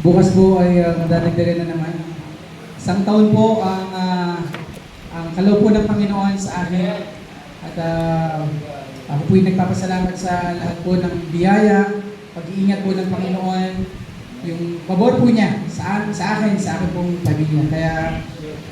Bukas po ay uh, madadagdagan na naman. Isang taon po ang, ah, ang kalaw po ng Panginoon sa akin. At ah, ako po'y nagpapasalamat sa lahat po ng biyaya, pag-iingat po ng Panginoon, yung pabor po niya sa, sa akin, sa akin pong pamilya. Kaya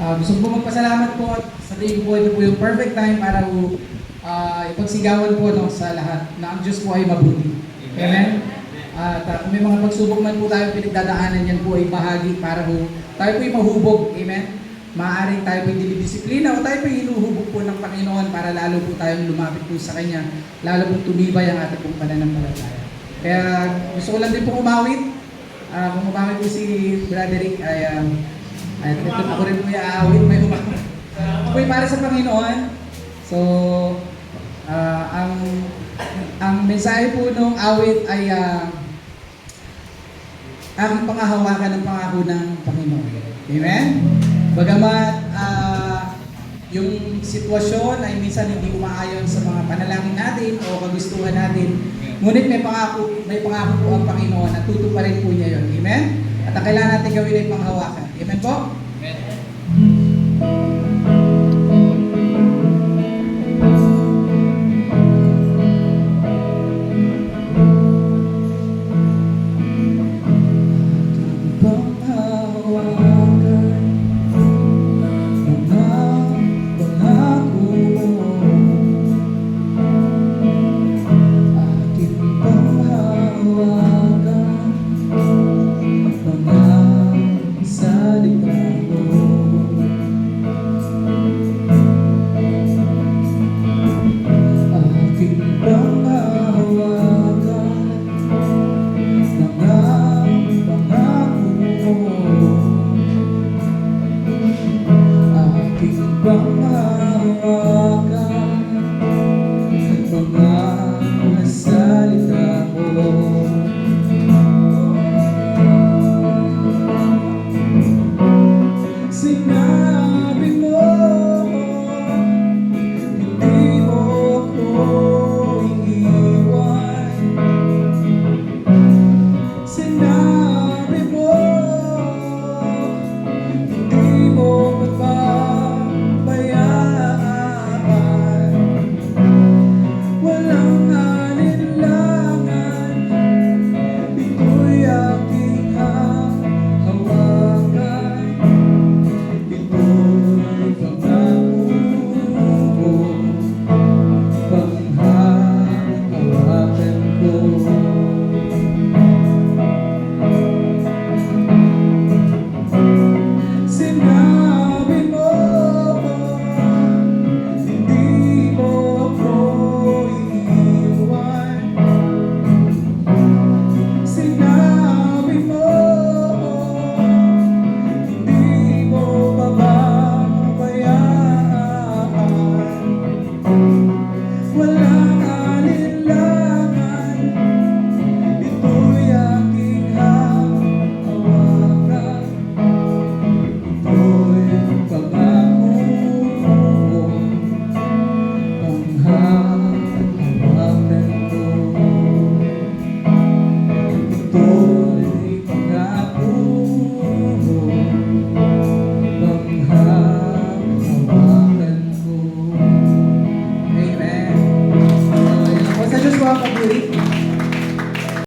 ah, gusto ko po magpasalamat po at sa tingin ko po ito po yung perfect time para po ah, ipagsigawan po no, sa lahat na ang Diyos po ay mabuti. Amen? At ah, kung may mga pagsubok man po tayo pinagdadaanan, yan po ay bahagi para po tayo po ay mahubog. Amen? Maaaring tayo po ay disiplina o tayo po ay hinuhubog po ng Panginoon para lalo po tayong lumapit po sa Kanya, lalo po tumibay ang ating pong pananampalataya. Kaya gusto ko lang din po umawit. Ah, kung umawit po si Broderick ay um, ay ito ako rin po iaawit, may umawit. Ako ay para sa Panginoon. So, ah, ang ang mensahe po nung awit ay ah, aking pangahawakan ng pangako ng Panginoon. Amen? Bagamat ah, yung sitwasyon ay minsan hindi umaayon sa mga panalangin natin o kagustuhan natin, ngunit may pangako, may pangako po ang Panginoon at tutuparin po niya yun. Amen? At ang kailangan natin gawin ay panghawakan. Amen po? Panginoon